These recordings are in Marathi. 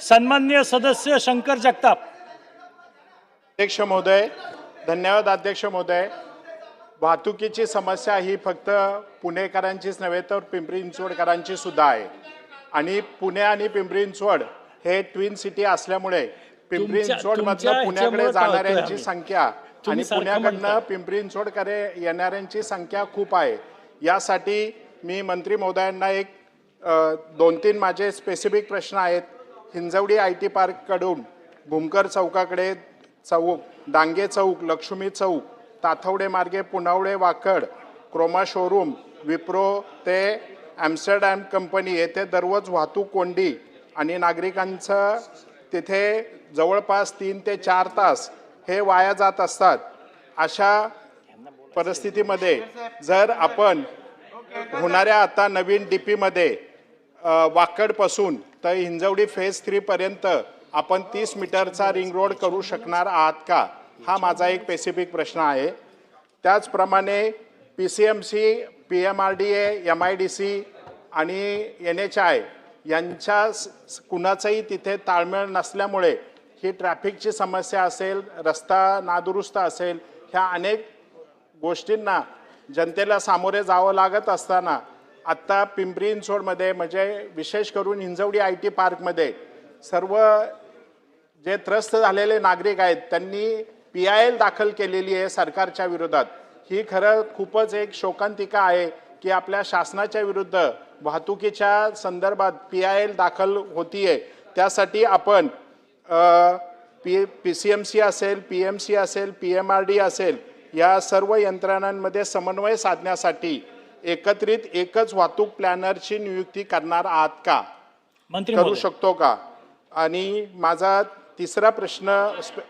सन्माननीय सदस्य शंकर जगताप. अध्यक्ष महोदय धन्यवाद अध्यक्ष महोदय. वाहतुकीची समस्या ही फक्त पुणेकरांचीच नव्हे तर पिंपरी चिंचवडकरांची सुद्धा आहे. आणि पुणे आणि पिंपरी चिंचवड हे ट्विन सिटी असल्यामुळे पिंपरी चिंचवडमधनं तुमच्या पुण्याकडे जाणाऱ्यांची. संख्या आणि पुण्याकडनं. पिंपरी चिंचवडकडे येणाऱ्यांची संख्या खूप आहे. यासाठी मी मंत्री महोदयांना एक दोन तीन माझे स्पेसिफिक प्रश्न आहेत. हिंजवडी आय टी पार्ककडून भूमकर चौकाकडे चौक डांगे चौक लक्ष्मी चौक ताथवडे मार्गे पुनावडे वाकड क्रोमा शोरूम विप्रो ते ॲम्स्टरडॅम कंपनी येथे दररोज वाहतूक कोंडी आणि नागरिकांचं तिथे जवळपास तीन ते चार तास हे वाया जात असतात. अशा परिस्थितीमध्ये जर आपण होणाऱ्या आता नवीन डी पीमध्ये वाकडपासून तर हिंजवडी फेज थ्रीपर्यंत आपण तीस मीटरचा रिंग रोड करू शकणार आहात का? हा माझा एक स्पेसिफिक प्रश्न आहे. त्याचप्रमाणे P C M C P M R D A M I D C आणि एन एच आय यांच्या कुणाचाही तिथे ताळमेळ नसल्यामुळे ही ट्रॅफिकची समस्या असेल रस्ता नादुरुस्त असेल ह्या अनेक गोष्टींना जनतेला सामोरे जावं लागत असताना आत्ता पिंपरी चिंचवडमध्ये म्हणजे विशेष करून हिंजवडी आय टी पार्कमध्ये सर्व जे त्रस्त झालेले नागरिक आहेत त्यांनी पी आय एल दाखल केलेली आहे सरकारच्या विरोधात. ही खरं खूपच एक शोकांतिका आहे की आपल्या शासनाच्या विरुद्ध वाहतुकीच्या संदर्भात पी आय एल दाखल होतीये. त्यासाठी आपण P P C M C असेल पी एम सी असेल पी एम आर डी असेल या सर्व यंत्रणांमध्ये समन्वय साधण्यासाठी एकत्रित एकच वाहतूक प्लॅनरची नियुक्ती करणार आहात का? मंत्री करू महोदय. शकतो का? आणि माझा तिसरा प्रश्न स्पे-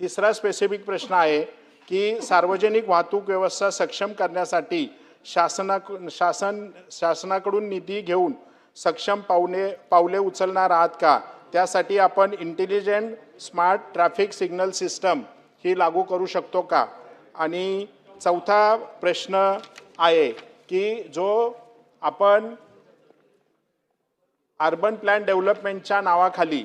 तिसरा स्पेसिफिक प्रश्न आहे की सार्वजनिक वाहतूक व्यवस्था सक्षम करण्यासाठी शासना शासन शासनाकडून निधी घेऊन सक्षम पावले पावले उचलणार आहात का? त्यासाठी आपण intelligent smart traffic signal system ही लागू करू शकतो का? आणि चौथा प्रश्न आहे की जो आपण अर्बन प्लॅन डेव्हलपमेंटच्या नावाखाली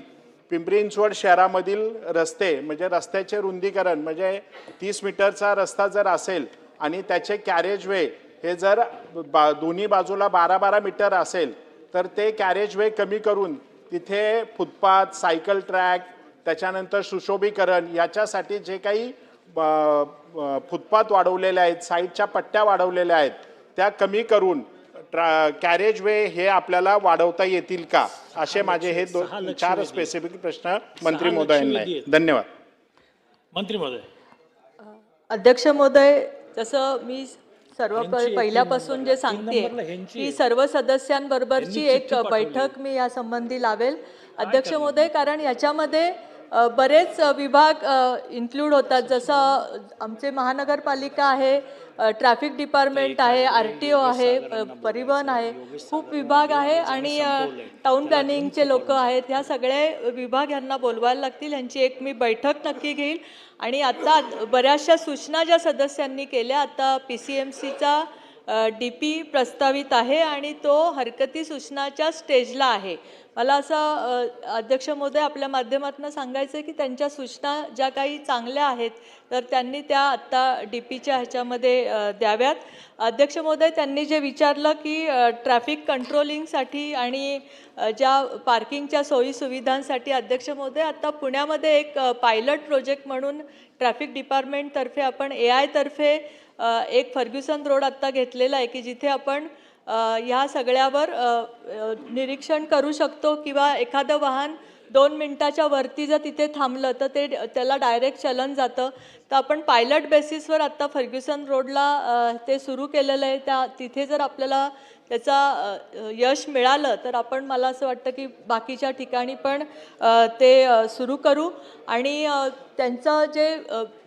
पिंपरी चिंचवड शहरामधील रस्ते म्हणजे रस्त्याचे रुंदीकरण म्हणजे तीस मीटरचा रस्ता जर असेल आणि त्याचे कॅरेज वे हे जर बा दोन्ही बाजूला बारा बारा मीटर असेल तर ते कॅरेज वे कमी करून तिथे फुटपाथ सायकल ट्रॅक त्याच्यानंतर सुशोभीकरण याच्यासाठी जे काही ब- फुटपाथ वाढवलेले आहेत साईडच्या पट्ट्या वाढवलेल्या आहेत त्या कमी करून ट्रा कॅरेज वे हे आपल्याला वाढवता येतील का असे माझे हे दोन चार. स्पेसिफिक प्रश्न मंत्री महोदयांना. आहेत. धन्यवाद मंत्री महोदय अध्यक्ष महोदय जसं मी सर्व एक पहिल्यापासून जे सांगते ह्यांची की. सर्व सदस्यांबरोबरची एक. बैठक मी या संबंधी लावेल अध्यक्ष महोदय कारण याच्यामध्ये बरेच विभाग इन्क्लूड होतात. जसं आमचे महानगरपालिका आहे ट्रॅफिक डिपार्टमेंट आहे आर टी ओ आहे परिवहन आहे खूप विभाग आहे आणि टाउन प्लॅनिंगचे लोक आहेत. ह्या सगळे विभाग यांना बोलवायला लागतील. यांची एक मी बैठक नक्की घेईल. आणि आता बऱ्याचशा सूचना ज्या सदस्यांनी केल्या आता पी सी एम सीचा डी पी प्रस्तावित आहे आणि तो हरकती सूचनाच्या स्टेजला आहे. मला असं अध्यक्ष महोदय आपल्या माध्यमातून सांगायचं आहे की त्यांच्या सूचना ज्या काही चांगल्या आहेत तर त्यांनी त्या आत्ता डी पीच्या ह्याच्यामध्ये द्याव्यात. अध्यक्ष महोदय त्यांनी जे विचारलं की ट्रॅफिक कंट्रोलिंगसाठी आणि ज्या पार्किंगच्या सोयीसुविधांसाठी अध्यक्ष महोदय आत्ता पुण्यामध्ये एक पायलट प्रोजेक्ट म्हणून ट्रॅफिक डिपार्टमेंटतर्फे आपण ए आयतर्फे एक फर्ग्युसन रोड आत्ता घेतलेला आहे की जिथे आपण ह्या सगळ्यावर निरीक्षण करू शकतो किंवा एखादं वाहन दोन मिनटाच्या वरती जर तिथे थांबलं तर ते त्याला डायरेक्ट चलन जातं. तर आपण पायलट बेसिसवर आत्ता फर्ग्युसन रोडला ते सुरू केलेलं आहे. त्या तिथे जर आपल्याला त्याचा यश मिळालं तर आपण मला असं वाटतं की बाकीच्या ठिकाणी पण ते सुरू करू. आणि त्यांचं जे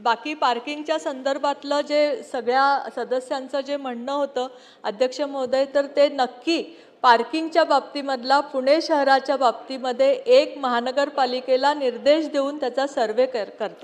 बाकी पार्किंगच्या संदर्भातलं जे सगळ्या सदस्यांचं जे म्हणणं होतं अध्यक्ष महोदय तर ते नक्की पार्किंगच्या बाबतीमधला पुणे शहराच्या बाबतीमध्ये एक महानगरपालिकेला निर्देश देऊन त्याचा सर्वे कर करतात.